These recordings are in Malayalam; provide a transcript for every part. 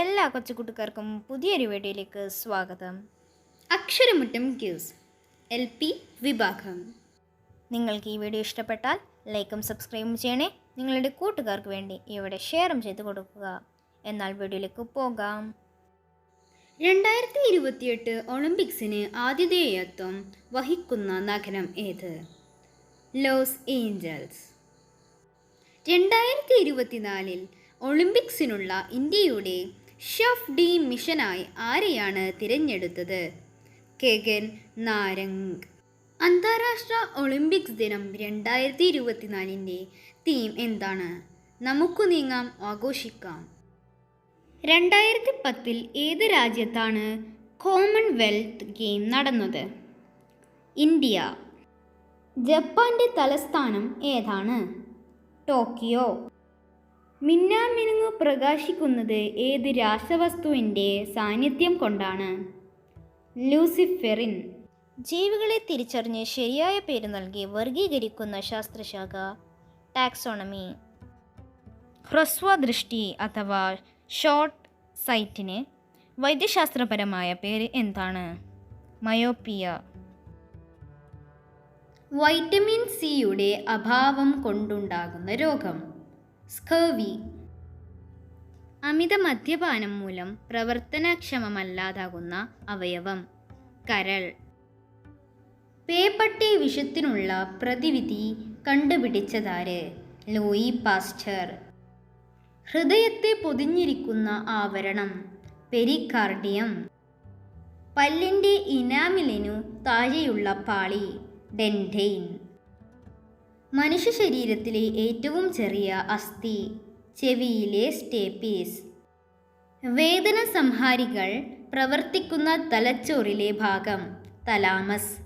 എല്ലാ കൊച്ചുകൂട്ടുകാർക്കും പുതിയൊരു വീഡിയോയിലേക്ക് സ്വാഗതം. അക്ഷരമുറ്റം ക്യൂസ്. എൽ പി വിഭാഗം. നിങ്ങൾക്ക് ഈ വീഡിയോ ഇഷ്ടപ്പെട്ടാൽ ലൈക്കും സബ്സ്ക്രൈബും ചെയ്യണേ. നിങ്ങളുടെ കൂട്ടുകാർക്ക് വേണ്ടി ഇവിടെ ഷെയറും ചെയ്ത് കൊടുക്കുക. എന്നാൽ വീഡിയോയിലേക്ക് പോകാം. രണ്ടായിരത്തി ഇരുപത്തിയെട്ട് ഒളിമ്പിക്സിന് ആതിഥേയത്വം വഹിക്കുന്ന നഗരം ഏത്? ലോസ് ഏഞ്ചൽസ് രണ്ടായിരത്തി ഇരുപത്തിനാലിൽ ഒളിമ്പിക്സിനുള്ള ഇന്ത്യയുടെ ഷഫ് ഡി മിഷനായി ആരെയാണ് തിരഞ്ഞെടുത്തത്? കെഗൻ നാരംഗ് അന്താരാഷ്ട്ര ഒളിമ്പിക്സ് ദിനം രണ്ടായിരത്തി ഇരുപത്തിനാലിന്റെ തീം എന്താണ്? നമുക്ക് നീങ്ങാം ആഘോഷിക്കാം. രണ്ടായിരത്തി പത്തിൽ ഏത് രാജ്യത്താണ് കോമൺവെൽത്ത് ഗെയിം നടന്നത്? ഇന്ത്യ. ജപ്പാന്റെ തലസ്ഥാനം ഏതാണ്? ടോക്കിയോ. മിന്നാമിനുങ്ങ് പ്രകാശിക്കുന്നത് ഏത് രാസവസ്തുവിന്റെ സാന്നിധ്യം കൊണ്ടാണ്? ലൂസിഫെറിൻ. ജീവികളെ തിരിച്ചറിഞ്ഞ് ശരിയായ പേര് നൽകി വർഗീകരിക്കുന്ന ശാസ്ത്രശാഖ ടാക്സോണമി. ഹ്രസ്വദൃഷ്ടി അഥവാ ഷോർട്ട് സൈറ്റിന് വൈദ്യശാസ്ത്രപരമായ പേര് എന്താണ്? മയോപ്പിയ. വൈറ്റമിൻ സിയുടെ അഭാവം കൊണ്ടുണ്ടാകുന്ന രോഗം. സ്കർവി അമിത മദ്യപാനം മൂലം പ്രവർത്തനക്ഷമമല്ലാതാകുന്ന അവയവം. കരൾ. പേപ്പട്ടി വിഷത്തിനുള്ള പ്രതിവിധി കണ്ടുപിടിച്ചതാര്? Louis pastor. ഹൃദയത്തെ പൊതിഞ്ഞിരിക്കുന്ന ആവരണം. പെരിക്കാർഡിയം പല്ലിന്റെ ഇനാമിലിനു താഴെയുള്ള പാളി. ഡെൻഡെയിൻ മനുഷ്യ ശരീരത്തിലെ ഏറ്റവും ചെറിയ അസ്ഥി ചെവിയിലെ സ്റ്റേപ്പീസ്. വേദന സംഹാരികൾ പ്രവർത്തിക്കുന്ന തലച്ചോറിലെ ഭാഗം തലാമസ്.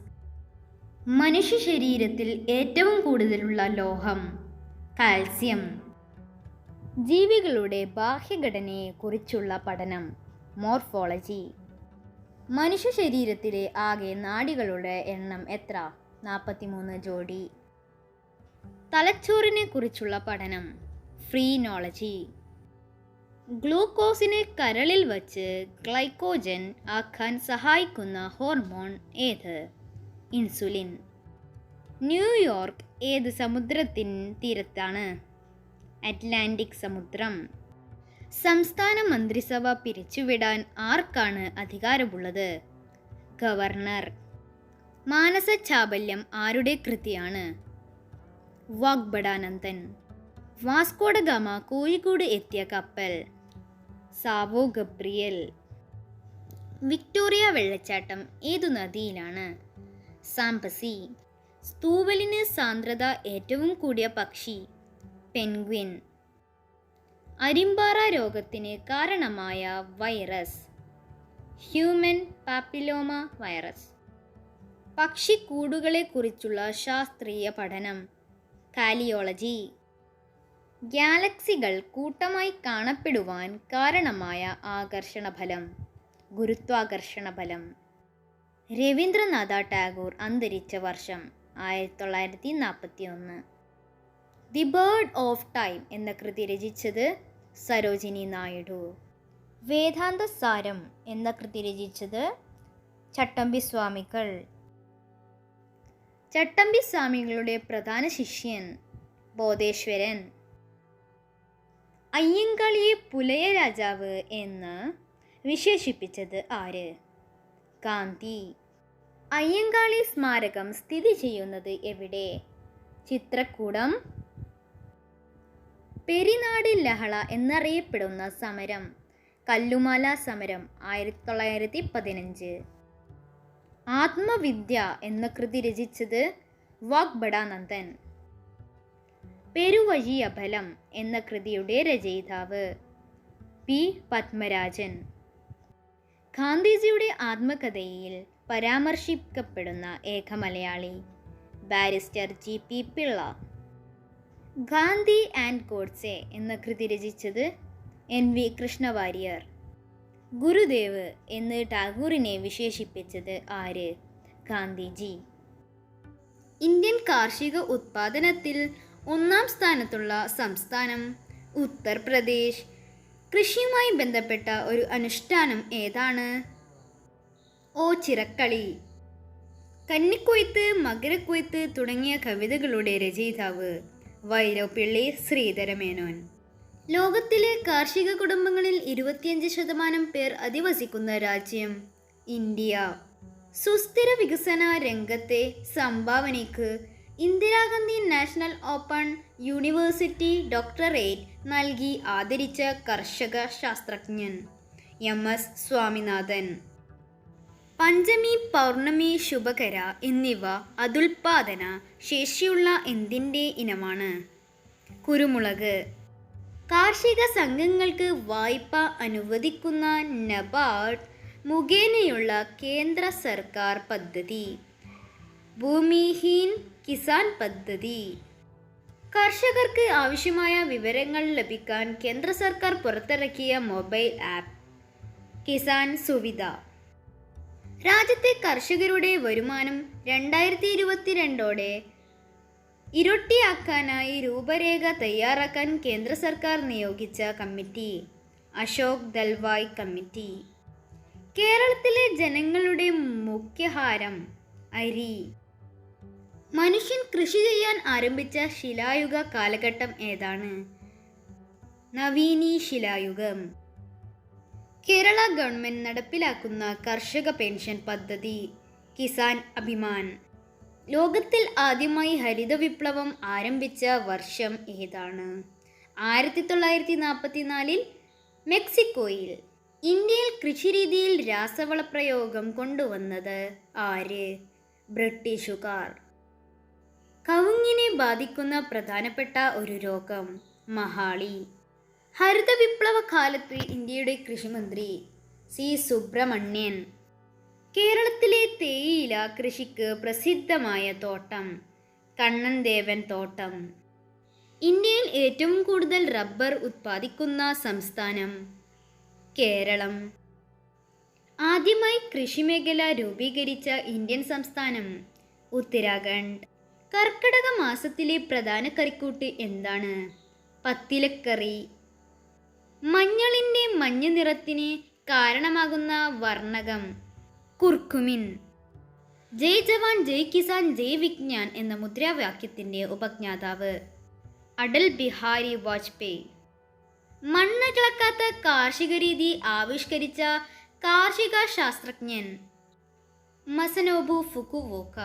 മനുഷ്യ ശരീരത്തിൽ ഏറ്റവും കൂടുതലുള്ള ലോഹം കാൽസ്യം. ജീവികളുടെ ബാഹ്യഘടനയെക്കുറിച്ചുള്ള പഠനം മോർഫോളജി. മനുഷ്യ ശരീരത്തിലെ ആകെ നാടികളുടെ എണ്ണം എത്ര? നാൽപ്പത്തിമൂന്ന് ജോഡി. തലച്ചോറിനെ കുറിച്ചുള്ള പഠനം. ഫ്രീനോളജി. ഗ്ലൂക്കോസിനെ കരളിൽ വച്ച് ഗ്ലൈക്കോജൻ ആക്കാൻ സഹായിക്കുന്ന ഹോർമോൺ ഏത്? ഇൻസുലിൻ. ന്യൂയോർക്ക് ഏത് സമുദ്രത്തിൻ തീരത്താണ്? അറ്റ്ലാന്റിക് സമുദ്രം. സംസ്ഥാന മന്ത്രിസഭ പിരിച്ചുവിടാൻ ആർക്കാണ് അധികാരമുള്ളത്? ഗവർണർ. മാനസ ചാബല്യം ആരുടെ കൃതിയാണ്? വാഗ്ബടാനന്ദൻ വാസ്കോഡ ഗാമ കോഴിക്കോട് എത്തിയ കപ്പൽ സാവോ ഗബ്രിയൽ വിക്ടോറിയ വെള്ളച്ചാട്ടം ഏതു നദിയിലാണ് സാംപസി സ്തൂവലിന് സാന്ദ്രത ഏറ്റവും കൂടിയ പക്ഷി। പെൻഗ്വിൻ। അരിമ്പാറ രോഗത്തിന് കാരണമായ വൈറസ്। Human papilloma virus. പക്ഷിക്കൂടുകളെക്കുറിച്ചുള്ള ശാസ്ത്രീയ പഠനം। കാലിയോളജി ഗാലക്സികൾ കൂട്ടമായി കാണപ്പെടുവാൻ കാരണമായ ആകർഷണഫലം ഗുരുത്വാകർഷണ ഫലം രവീന്ദ്രനാഥ ടാഗോർ അന്തരിച്ച വർഷം ആയിരത്തി തൊള്ളായിരത്തി നാൽപ്പത്തി ഒന്ന് ദി ബേർഡ് ഓഫ് ടൈം എന്ന കൃതി രചിച്ചത് സരോജിനി നായിഡു. വേദാന്ത സാരം എന്ന കൃതി രചിച്ചത് ചട്ടമ്പി സ്വാമികൾ ചട്ടമ്പി സ്വാമികളുടെ പ്രധാന ശിഷ്യൻ ബോധേശ്വരൻ. അയ്യങ്കാളിയെ പുലയ രാജാവ് എന്ന് വിശേഷിപ്പിച്ചത് ആര്? ഗാന്ധി. അയ്യങ്കാളി സ്മാരകം സ്ഥിതി ചെയ്യുന്നത് എവിടെ? ചിത്രക്കൂടം പെരിനാട് ലഹള എന്നറിയപ്പെടുന്ന സമരം. കല്ലുമാല സമരം ആയിരത്തി തൊള്ളായിരത്തി പതിനഞ്ച്. ആത്മവിദ്യ എന്ന കൃതി രചിച്ചത് വാഗ്ബടാനന്ദൻ പെരുവഴി അബലം എന്ന കൃതിയുടെ രചയിതാവ് പി പത്മരാജൻ. ഗാന്ധിജിയുടെ ആത്മകഥയിൽ പരാമർശിക്കപ്പെടുന്ന ഏക Malayali barrister G P Pillai. Gandhi and Godse എന്ന കൃതി രചിച്ചത് എൻ വി കൃഷ്ണവാര്യർ. ഗുരുദേവ് എന്ന് ടാഗോറിനെ വിശേഷിപ്പിച്ചത് ആര്? ഗാന്ധിജി. ഇന്ത്യൻ കാർഷിക ഉത്പാദനത്തിൽ ഒന്നാം സ്ഥാനത്തുള്ള സംസ്ഥാനം ഉത്തർപ്രദേശ്. കൃഷിയുമായി ബന്ധപ്പെട്ട ഒരു അനുഷ്ഠാനം ഏതാണ്? ഓ ചിറക്കളി. കന്നിക്കൊയ്ത്ത് മകരക്കൊയ്ത്ത് തുടങ്ങിയ കവിതകളുടെ രചയിതാവ് വൈരപ്പിള്ളി ശ്രീധരമേനോൻ. ലോകത്തിലെ കാർഷിക കുടുംബങ്ങളിൽ ഇരുപത്തിയഞ്ച് ശതമാനം പേർ അധിവസിക്കുന്ന രാജ്യം ഇന്ത്യ. സുസ്ഥിര വികസന രംഗത്തെ സംഭാവനയ്ക്ക് Indira Gandhi national open university doctorate നൽകി ആദരിച്ച കർഷക ശാസ്ത്രജ്ഞൻ എം എസ് സ്വാമിനാഥൻ. പഞ്ചമി പൗർണമി ശുഭകര എന്നിവ അതുൽപാദന ശേഷിയുള്ള എന്തിന്റെ ഇനമാണ്? കുരുമുളക് കാർഷിക സംഘങ്ങൾക്ക് വായ്പ അനുവദിക്കുന്ന നബാർഡ് മുഖേനയുള്ള കേന്ദ്ര സർക്കാർ പദ്ധതി. ഭൂമിഹീൻ കിസാൻ പദ്ധതി. കർഷകർക്ക് ആവശ്യമായ വിവരങ്ങൾ ലഭിക്കാൻ കേന്ദ്ര സർക്കാർ പുറത്തിറക്കിയ മൊബൈൽ ആപ്പ്. കിസാൻ സുവിധ. രാജ്യത്തെ കർഷകരുടെ വരുമാനം രണ്ടായിരത്തി ഇരുപത്തിരണ്ടോടെ ഇരട്ടിയാക്കാനായി രൂപരേഖ തയ്യാറാക്കാൻ കേന്ദ്ര സർക്കാർ നിയോഗിച്ച കമ്മിറ്റി അശോക് ദൽവായ് കമ്മിറ്റി. കേരളത്തിലെ ജനങ്ങളുടെ മുഖ്യഹാരം അരി. മനുഷ്യൻ കൃഷി ചെയ്യാൻ ആരംഭിച്ച ശിലായുഗ കാലഘട്ടം ഏതാണ്? നവീനി ശിലായുഗം. കേരള ഗവൺമെന്റ് നടപ്പിലാക്കുന്ന കർഷക പെൻഷൻ പദ്ധതി കിസാൻ അഭിമാൻ. ലോകത്തിൽ ആദ്യമായി ഹരിത വിപ്ലവം ആരംഭിച്ച വർഷം ഏതാണ്? ആയിരത്തി തൊള്ളായിരത്തി നാൽപ്പത്തിനാലിൽ മെക്സിക്കോയിൽ ഇന്ത്യയിൽ കൃഷിരീതിയിൽ രാസവള പ്രയോഗം കൊണ്ടുവന്നത് ആര്? ബ്രിട്ടീഷുകാർ. കവുങ്ങിനെ ബാധിക്കുന്ന പ്രധാനപ്പെട്ട ഒരു രോഗം മഹാളി. ഹരിത വിപ്ലവ കാലത്ത് ഇന്ത്യയുടെ കൃഷിമന്ത്രി സി. സുബ്രഹ്മണ്യൻ കേരളത്തിലെ തേയില കൃഷിക്ക് പ്രസിദ്ധമായ തോട്ടം കണ്ണൻദേവൻ തോട്ടം. ഇന്ത്യയിൽ ഏറ്റവും കൂടുതൽ റബ്ബർ ഉത്പാദിക്കുന്ന സംസ്ഥാനം കേരളം. ആദ്യമായി കൃഷിമേഖല രൂപീകരിച്ച ഇന്ത്യൻ സംസ്ഥാനം ഉത്തരാഖണ്ഡ്. കർക്കിടക മാസത്തിലെ പ്രധാന കറിക്കൂട്ട് എന്താണ്? പത്തിലക്കറി. മഞ്ഞളിന്റെ മഞ്ഞ നിറത്തിന് കാരണമാകുന്ന വർണകം. കുർക്കുമിൻ. ജയ് ജവാൻ ജയ് കിസാൻ ജയ് വിജ്ഞാൻ എന്ന മുദ്രാവാക്യത്തിന്റെ ഉപജ്ഞാതാവ്. അടൽ ബിഹാരി വാജ്പേയി. മണ്ണ് കിളക്കാത്ത കാർഷിക രീതി ആവിഷ്കരിച്ച കാർഷിക ശാസ്ത്രജ്ഞൻ മസനോബു ഫുക്കുവോക്ക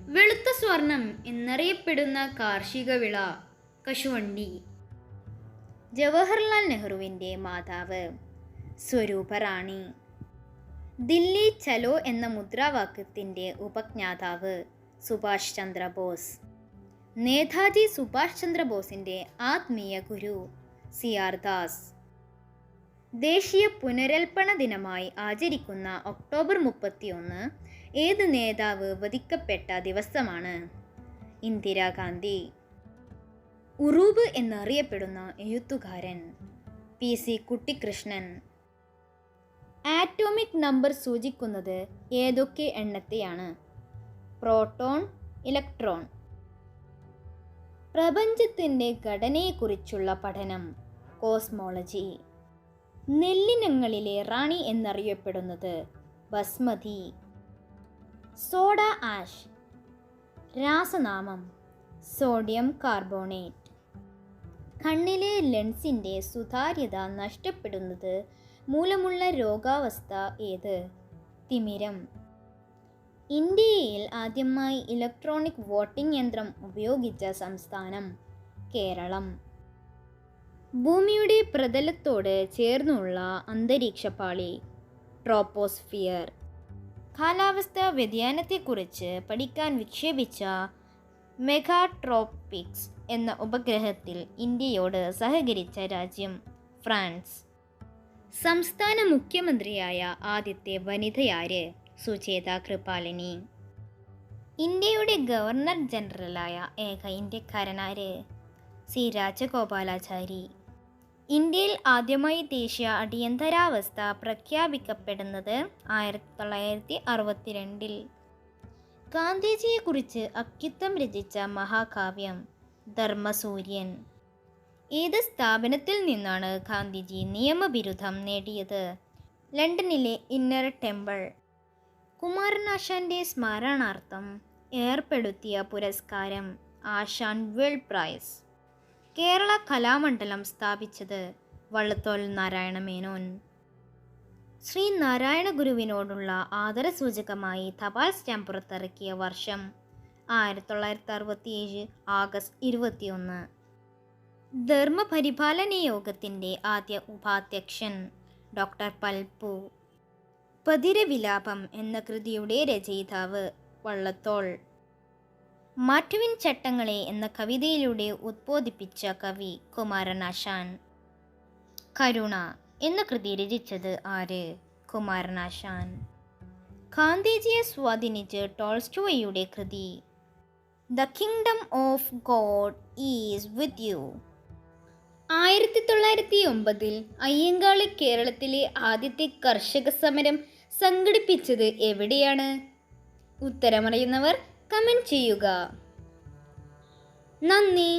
വെളുത്ത സ്വർണം എന്നറിയപ്പെടുന്ന കാർഷിക വിള കശുവണ്ടി. ജവഹർലാൽ നെഹ്റുവിന്റെ മാതാവ്. സ്വരൂപ റാണി. ദില്ലി ചലോ എന്ന മുദ്രാവാക്യത്തിന്റെ ഉപജ്ഞാതാവ് സുഭാഷ് ചന്ദ്രബോസ്. നേതാജി സുഭാഷ് ചന്ദ്രബോസിന്റെ ആത്മീയ ഗുരു സി ആർ ദാസ്. ദേശീയ പുനരൽപ്പണ ദിനമായി ആചരിക്കുന്ന ഒക്ടോബർ മുപ്പത്തിയൊന്ന് ഏത് നേതാവ് വധിക്കപ്പെട്ട ദിവസമാണ്? ഇന്ദിരാഗാന്ധി. ഉറൂബ് എന്നറിയപ്പെടുന്ന എഴുത്തുകാരൻ P C Kuttikrishnan atomic number സൂചിക്കുന്നത് ഏതൊക്കെ എണ്ണത്തെയാണ്? Proton electron. പ്രപഞ്ചത്തിന്റെ ഘടനയെക്കുറിച്ചുള്ള പഠനം കോസ്മോളജി. നെല്ലിനങ്ങളിലെ റാണി എന്നറിയപ്പെടുന്നത് basmati. Soda ash. രാസനാമം sodium carbonate. കണ്ണിലെ ലെൻസിന്റെ സുതാര്യത നഷ്ടപ്പെടുന്നത് മൂലമുള്ള രോഗാവസ്ഥ ഏത്? തിമിരം. ഇന്ത്യയിൽ ആദ്യമായി ഇലക്ട്രോണിക് വോട്ടിംഗ് യന്ത്രം ഉപയോഗിച്ച സംസ്ഥാനം കേരളം. ഭൂമിയുടെ പ്രതലത്തോട് ചേർന്നുള്ള അന്തരീക്ഷപാളി ട്രോപ്പോസ്ഫിയർ കാലാവസ്ഥാ വ്യതിയാനത്തെക്കുറിച്ച് പഠിക്കാൻ വിക്ഷേപിച്ച മെഗാട്രോപിക്സ് എന്ന ഉപഗ്രഹത്തിൽ ഇന്ത്യയോട് സഹകരിച്ച രാജ്യം ഫ്രാൻസ്. സംസ്ഥാന മുഖ്യമന്ത്രിയായ ആദ്യത്തെ വനിതയാര് സുചേത കൃപാലിനി. ഇന്ത്യയുടെ ഗവർണർ ജനറലായ ഏക ഇന്ത്യക്കാരനാര്? സി. രാജഗോപാലാചാരി. ഇന്ത്യയിൽ ആദ്യമായി ദേശീയ അടിയന്തരാവസ്ഥ പ്രഖ്യാപിക്കപ്പെടുന്നത് ആയിരത്തി തൊള്ളായിരത്തി അറുപത്തിരണ്ടിൽ ഗാന്ധിജിയെക്കുറിച്ച് അക്കിത്തം രചിച്ച മഹാകാവ്യം ധർമ്മസൂര്യൻ. ഏത് സ്ഥാപനത്തിൽ നിന്നാണ് ഗാന്ധിജി നിയമബിരുദം നേടിയത്? ലണ്ടനിലെ ഇന്നർ ടെമ്പിൾ കുമാരനാശാന്റെ സ്മരണാർത്ഥം ഏർപ്പെടുത്തിയ പുരസ്കാരം ആശാൻ വേൾഡ് പ്രൈസ്. കേരള കലാമണ്ഡലം സ്ഥാപിച്ചത് വള്ളത്തോൾ നാരായണ മേനോൻ. ശ്രീ നാരായണ ഗുരുവിനോടുള്ള ആദരസൂചകമായി തപാൽ സ്റ്റാമ്പ് പുറത്തിറക്കിയ വർഷം ആയിരത്തി തൊള്ളായിരത്തി അറുപത്തിയേഴ് ആഗസ്റ്റ് ഇരുപത്തിയൊന്ന്. ധർമ്മപരിപാലന യോഗത്തിന്റെ ആദ്യ ഉപാധ്യക്ഷൻ ഡോക്ടർ പൽപ്പു. പതിരവിലാപം എന്ന കൃതിയുടെ രചയിതാവ് വള്ളത്തോൾ. മാറ്റുവിൻ ചട്ടങ്ങളെ എന്ന കവിതയിലൂടെ ഉദ്ബോധിപ്പിച്ച കവി കുമാരനാശാൻ. കരുണ എന്ന കൃതി രചിച്ചത് ആര്? കുമാരനാശാൻ. ഗാന്ധിജിയെ സ്വാധീനിച്ച് ടോൾസ്റ്റോയുടെ കൃതി. The kingdom of god is with you. ആയിരത്തി തൊള്ളായിരത്തി ഒമ്പതിൽ അയ്യങ്കാളി കേരളത്തിലെ ആദ്യത്തെ കർഷക സമരം സംഘടിപ്പിച്ചത് എവിടെയാണ്? ഉത്തരമറിയുന്നവർ കമന്റ് ചെയ്യുക. നന്ദി.